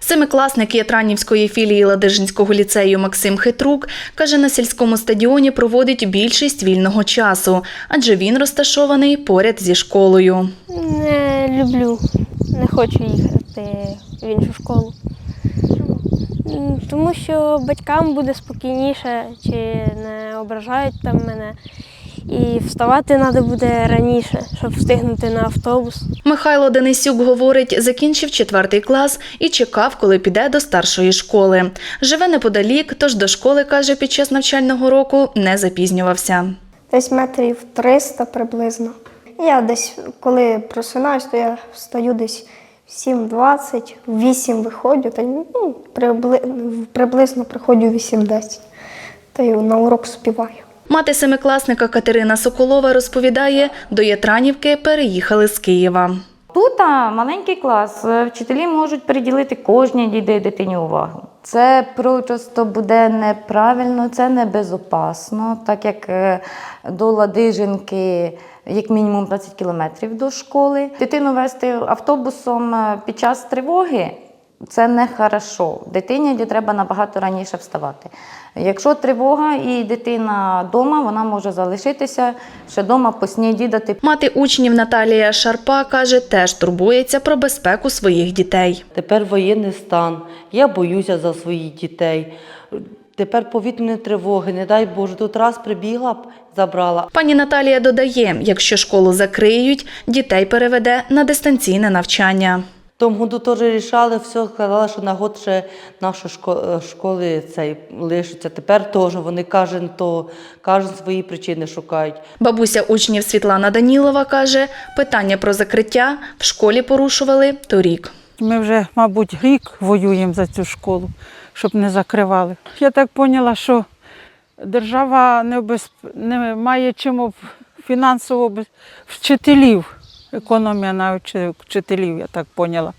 Семикласник Ятранівської філії Ладижинського ліцею Максим Хитрук каже, на сільському стадіоні проводить більшість вільного часу, адже він розташований поряд зі школою. Не люблю, не хочу їхати в іншу школу. Тому що батькам буде спокійніше, чи не ображають там мене. І вставати треба буде раніше, щоб встигнути на автобус. Михайло Денисюк говорить, закінчив четвертий клас і чекав, коли піде до старшої школи. Живе неподалік, тож до школи, каже, під час навчального року не запізнювався. Десь метрів 300 приблизно. Я десь, коли просинаюсь, то я встаю десь в 7.20, в 8 виходжу, та ну, приблизно приходжу в 8.10. Та й на урок співаю. Мати семикласника Катерина Соколова розповідає, до Ятранівки переїхали з Києва. Тут маленький клас. е, Вчителі можуть приділити кожній дитині увагу. Це просто буде неправильно, це небезопасно, так як е, до Ладижинки як мінімум 20 кілометрів до школи. Дитину вести автобусом е, під час тривоги. Це не хорошо. Дитині треба набагато раніше вставати. Якщо тривога і дитина вдома, вона може залишитися ще вдома поснідідати, Мати учнів Наталія Шарпа каже, теж турбується про безпеку своїх дітей. Тепер воєнний стан. Я боюся за своїх дітей. Тепер повітряні тривоги, не дай Боже, тут раз прибігла б, забрала. Пані Наталія додає, якщо школу закриють, дітей переведе на дистанційне навчання. Тому году теж рішали, все сказали, що на год ще наші е, школи цей лишиться. Тепер теж вони кожен то кожен свої причини шукають. Бабуся учнів Світлана Данілова каже, питання про закриття в школі порушували торік. Ми вже, мабуть, рік воюємо за цю школу, щоб не закривали. Я так поняла, що держава не, обезп... не має чим фінансово обез- вчителів. Економія на вчителів, я так поняла.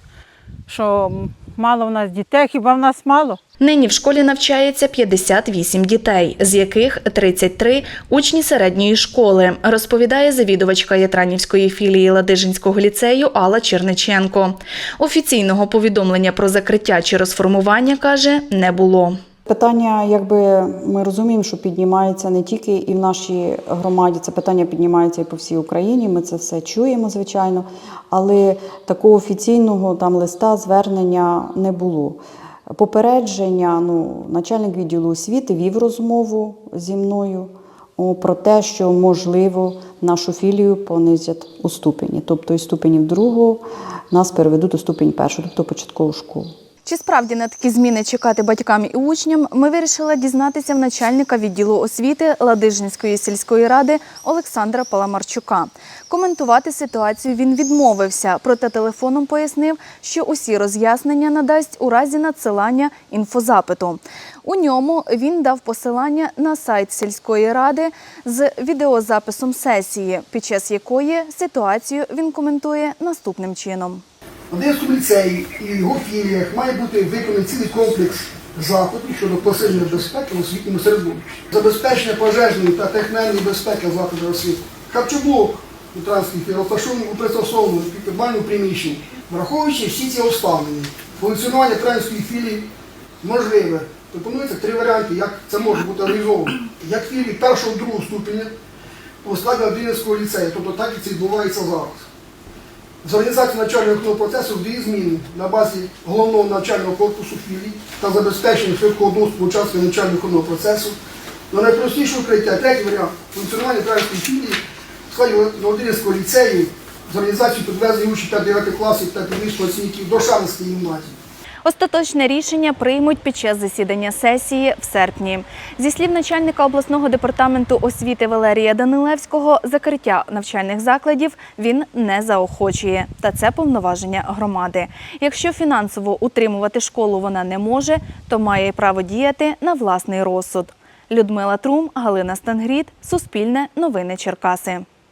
Що мало в нас дітей, хіба в нас мало? Нині в школі навчається 58 дітей, з яких 33 – учні середньої школи, розповідає завідувачка Ятранівської філії Ладижинського ліцею Алла Черниченко. Офіційного повідомлення про закриття чи розформування, каже, не було. Питання, якби ми розуміємо, що піднімається не тільки і в нашій громаді, це питання піднімається і по всій Україні. Ми це все чуємо, звичайно, але такого офіційного там листа звернення не було. Попередження, ну, начальник відділу освіти вів розмову зі мною про те, що можливо нашу філію понизять у ступені, тобто із ступенів другого нас переведуть у ступень першого, тобто початкову школу. Чи справді на такі зміни чекати батькам і учням, ми вирішили дізнатися в начальника відділу освіти Ладижинської сільської ради Олександра Паламарчука. Коментувати ситуацію він відмовився, проте телефоном пояснив, що усі роз'яснення надасть у разі надсилання інфозапиту. У ньому він дав посилання на сайт сільської ради з відеозаписом сесії, під час якої ситуацію він коментує наступним чином. В Одеському ліцеї і його філіях має бути виконаний цілий комплекс заходів щодо посилення безпеки в освітньому середовищі, забезпечення пожежної та технічної безпеки закладів освіти, харчоблок у транспорті розташований у пристосованому підвальному приміщенні, враховуючи всі ці обставини, функціонування української філії можливе. Пропонується три варіанти, як це може бути організовано. Як філії першого другого ступеня у складі Одинського ліцею, тобто так і це відбувається зараз. З організації навчального процесу дві зміни на базі головного навчального корпусу філій та забезпечення швидкого доступу учасників навчального процесу. На найпростіше укриття, третій варіант функціонування української філії в складі Володимирського ліцею з організацією підвезення учнів 5-9 класів та підвищення оцінників до Шаринської гімназії. Остаточне рішення приймуть під час засідання сесії в серпні. Зі слів начальника обласного департаменту освіти Валерія Данилевського, закриття навчальних закладів він не заохочує. Та це повноваження громади. Якщо фінансово утримувати школу вона не може, то має право діяти на власний розсуд. Людмила Трум, Галина Стангріт, Суспільне, Новини Черкаси.